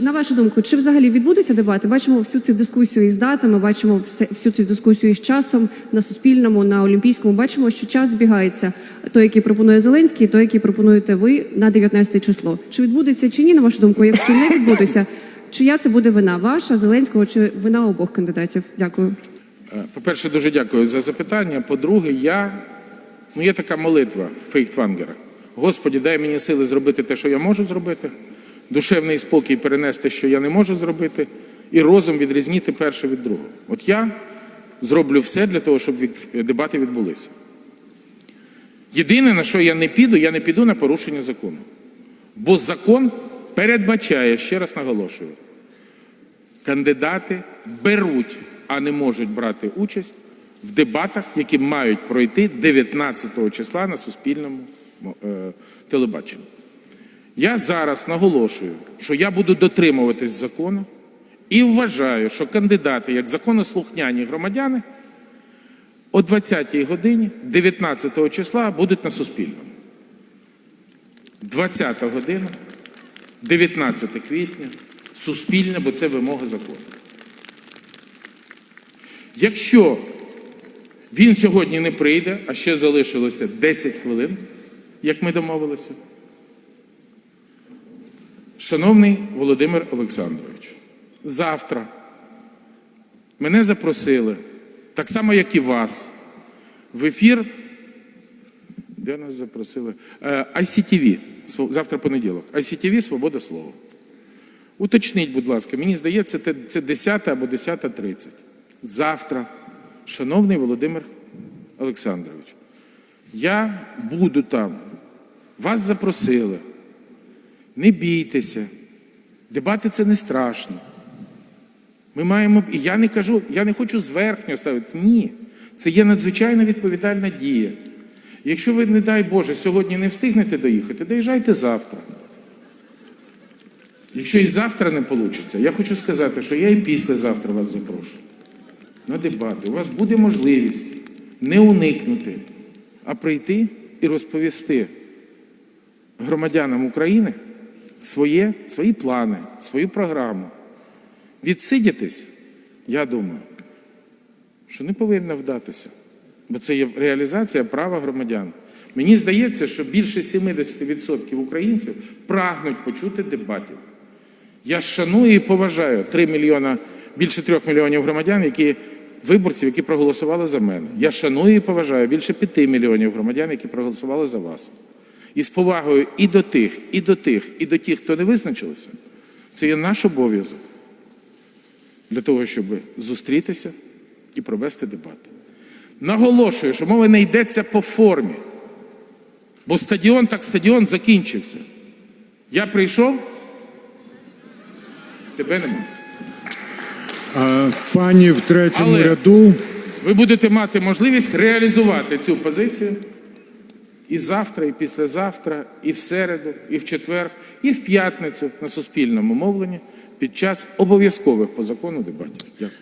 На вашу думку, чи взагалі відбудуться дебати? Бачимо всю цю дискусію із датами, бачимо всю цю дискусію із часом на суспільному, на олімпійському. Бачимо, що час збігається. Той, який пропонує Зеленський, той, який пропонуєте ви на 19 число. Чи відбудеться чи ні, на вашу думку? Якщо не відбудеться, чия це буде вина? Ваша, Зеленського чи вина обох кандидатів? Дякую. Е, По-перше, дуже дякую за запитання. По-друге, я ну є така молитва Фейхтвангера. Господі, дай мені сили зробити те, що я можу зробити, душевний спокій перенести, що я не можу зробити, і розум відрізнити перше від другого. От я зроблю все для того, щоб дебати відбулися. Єдине, на що я не піду, я не піду на порушення закону. Бо закон передбачає, ще раз наголошую, кандидати беруть, а не можуть брати участь в дебатах, які мають пройти 19 числа на суспільному е, телебаченні. Я зараз наголошую, що я буду дотримуватись закону і вважаю, що кандидати, як законослухняні громадяни, о 20-й годині 19 числа будуть на суспільному. 20 година, 19 квітня, суспільне, бо це вимоги закону. Якщо він сьогодні не прийде, а ще залишилося 10 хвилин, як ми домовилися. Шановний Володимир Олександрович, завтра мене запросили, так само, як і вас, в ефір. Де нас запросили? Е, ICTV, завтра понеділок. ICTV Свобода слова. Уточніть, будь ласка, мені здається, це 10 або 10.30. Завтра, шановний Володимир Олександрович, я буду там. Вас запросили. Не бійтеся. Дебати це не страшно. Ми маємо, і я не кажу, я не хочу зверхньо ставити. Ні. Це є надзвичайно відповідальна дія. Якщо ви, не дай Боже, сьогодні не встигнете доїхати, доїжджайте завтра. Якщо і завтра не вийде, я хочу сказати, що я і післязавтра вас запрошую на дебати. У вас буде можливість не уникнути, а прийти і розповісти громадянам України своє, свої плани, свою програму. Відсидітись, я думаю, що не повинна вдатися, бо це є реалізація права громадян. Мені здається, що більше 70% українців прагнуть почути дебатів. Я шаную і поважаю 3 мільйона, більше 3 мільйонів громадян, які виборців, які проголосували за мене. Я шаную і поважаю більше 5 мільйонів громадян, які проголосували за вас. І з повагою і до тих, і до тих, і до тих, хто не визначилися, це є наш обов'язок для того, щоб зустрітися і провести дебати. Наголошую, що мова не йдеться по формі, бо стадіон так стадіон закінчився. Я прийшов, тебе немає. А, Пані в третьому Але- ряду. Ви будете мати можливість реалізувати цю позицію і завтра, і післязавтра, і в середу, і в четвер, і в п'ятницю на суспільному мовленні під час обов'язкових по закону дебатів. Дякую.